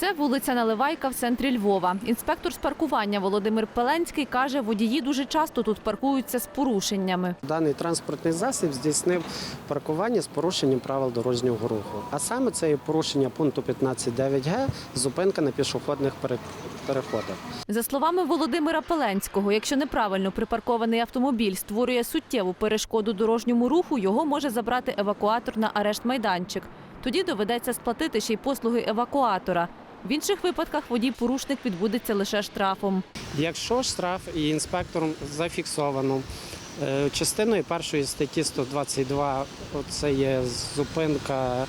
Це вулиця Наливайка в центрі Львова. Інспектор з паркування Володимир Пеленський каже, водії дуже часто тут паркуються з порушеннями. Даний транспортний засіб здійснив паркування з порушенням правил дорожнього руху. А саме це є порушення пункту 15.9г, зупинка на пішохідних переходах. За словами Володимира Пеленського, якщо неправильно припаркований автомобіль створює суттєву перешкоду дорожньому руху, його може забрати евакуатор на арешт майданчик. Тоді доведеться сплатити ще й послуги евакуатора. В інших випадках водій-порушник відбудеться лише штрафом. Якщо штраф і інспектором зафіксовано е, частиною першої статті 122, це є зупинка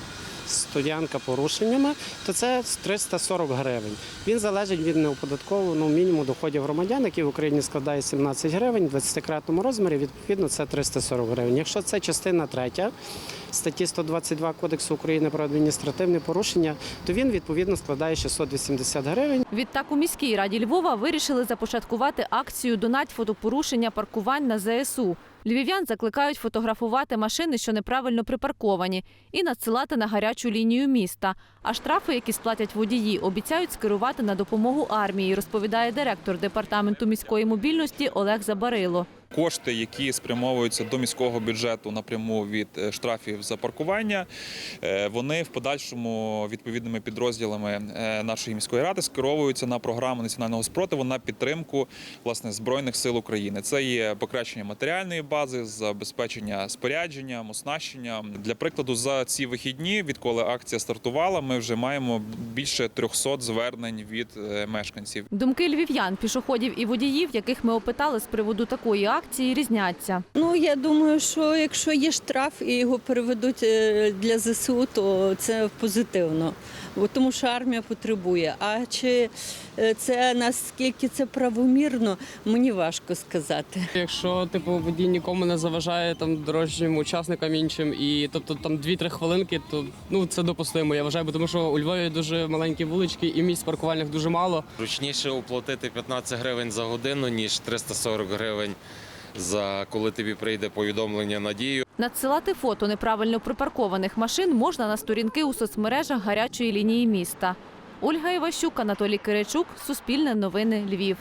стоянка порушеннями, то це 340 гривень. Він залежить від неоподаткованого мінімуму доходів громадян, який в Україні складає 17 гривень, в 20-кратному розмірі, відповідно, це 340 гривень. Якщо це частина третя статті 122 Кодексу України про адміністративне порушення, то він відповідно складає 680 гривень. Відтак у міській раді Львова вирішили започаткувати акцію «Донать фотопорушення паркувань на ЗСУ». Львів'ян закликають фотографувати машини, що неправильно припарковані, і надсилати на гарячу лінію міста. А штрафи, які сплатять водії, обіцяють скерувати на допомогу армії, розповідає директор департаменту міської мобільності Олег Забарило. Кошти, які спрямовуються до міського бюджету напряму від е, штрафів за паркування, е, вони в подальшому відповідними підрозділами е, нашої міської ради скеровуються на програму національного спротиву на підтримку власне збройних сил України. Це є покращення матеріальної бази, забезпечення спорядженням, оснащенням. Для прикладу, за ці вихідні, відколи акція стартувала, ми вже маємо більше 300 звернень від мешканців. Думки львів'ян, пішоходів і водіїв, яких ми опитали з приводу такої акції, різняться. Ну я думаю, що якщо є штраф і його переведуть е, для ЗСУ, то це позитивно, бо тому що армія потребує. А чи е, це наскільки це правомірно, мені важко сказати. Якщо типу водій нікому не заважає там дорожнім учасникам іншим, і тобто там 2-3 хвилинки, то ну це допустимо. Я вважаю, бо тому що у Львові дуже маленькі вулички і місць паркувальних дуже мало. Зручніше оплатити 15 гривень за годину, ніж 340 гривень за коли тобі прийде повідомлення на дію. Надсилати фото неправильно припаркованих машин можна на сторінки у соцмережах гарячої лінії міста. Ольга Іващук, Анатолій Киричук, Суспільне новини, Львів.